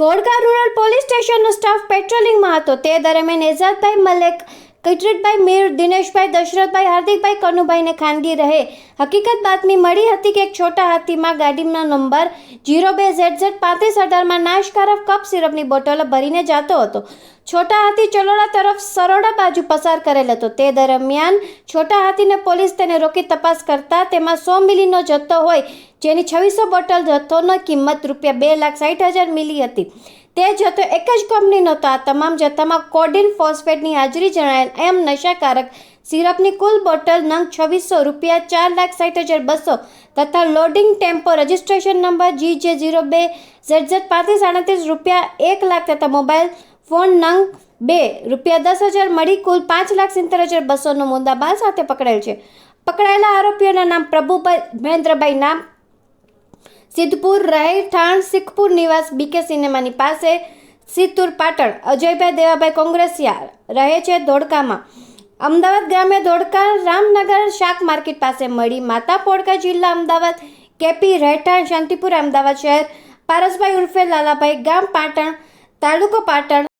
ઘોડકા rural police સ્ટેશનનો staff પેટ્રોલિંગમાં હતો. તે દરમિયાન એઝાદભાઈ મલેક કિટરીટભાઈ મીર, દિનેશભાઈ દશરથભાઈ, હાર્દિકભાઈ કનુભાઈને ખાનગી રહે. હકીકત બાતમી મળી હતી કે એક છોટા હાથીમાં ગાડીનો નંબર જીરો બે ઝેડ ઝેડ પાંત્રીસ અઢારમાં નાશકારક કપ સિરપની બોટલો ભરીને જતો હતો. છોટા હાથી ચલોડા તરફ સરોડા બાજુ પસાર કરેલ હતો. તે દરમિયાન છોટા હાથીને પોલીસ તેને રોકી તપાસ કરતા તેમાં સો મિલીનો જથ્થો હોય જેની છવ્વીસો બોટલ જથ્થોનો કિંમત રૂપિયા બે લાખ સાઠ હજાર મિલી હતી. તે જથ્થો એક જ કંપનીનો હતો આ તમામ જથ્થામાં કોડિન ફોસ્ફેટની હાજરી જણાયેલ એમ નશાકારક સિરપની કુલ બોટલ નંગ છવ્વીસો રૂપિયા ચાર લાખ સાઠ હજાર બસો તથા loading tempo registration number G J zero બે ઝેડ ઝેડ પાંત્રીસ આડત્રીસ રૂપિયા એક લાખ તથા મોબાઈલ ફોન નંગ બે રૂપિયા દસ હજાર મળી કુલ પાંચ લાખ સિત્તેર હજાર બસોનો મુદ્દાબાલ સાથે પકડાયેલ છે. પકડાયેલા આરોપીઓના નામ પ્રભુભાઈ, મહેન્દ્રભાઈ નામ સિદ્ધપુર રહેઠાણ શીખપુર નિવાસ બીકે સિનેમાની પાસે સિત્તુર પાટણ, અજયભાઈ દેવાભાઈ કોંગ્રેસિયા રહે છે ધોળકામાં. અમદાવાદ ગ્રામે ધોળકા રામનગર શાક માર્કેટ પાસે મળી માતા પોડકા જિલ્લા અમદાવાદ, કેપી રહેઠાણ શાંતિપુર અમદાવાદ શહેર, પારસભાઈ ઉર્ફે લાલાભાઈ ગામ પાટણ, તાલુકો પાટણ.